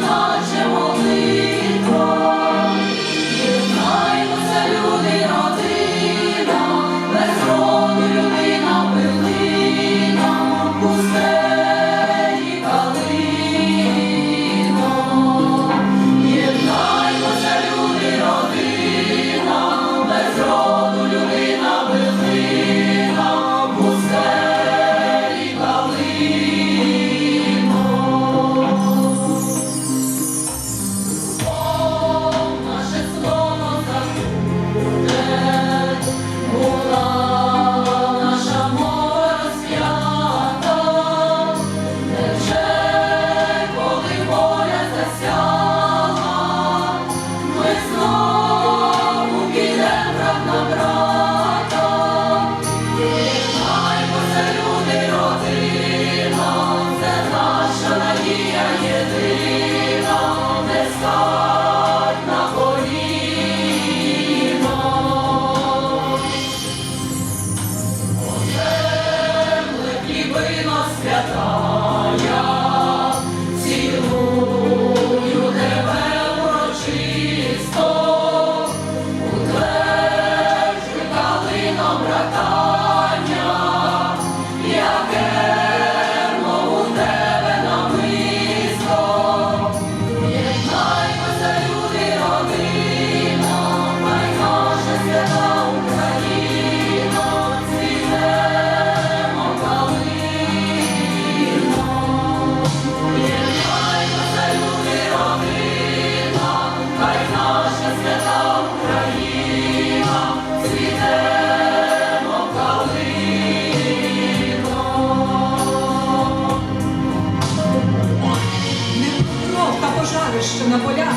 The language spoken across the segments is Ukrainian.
ночі молитви. свята. Полях.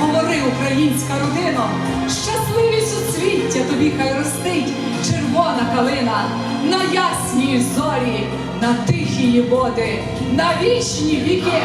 Говори, українська родина, щасливість у свіття тобі хай ростить червона калина на ясній зорі, на тихії води, на вічні віки.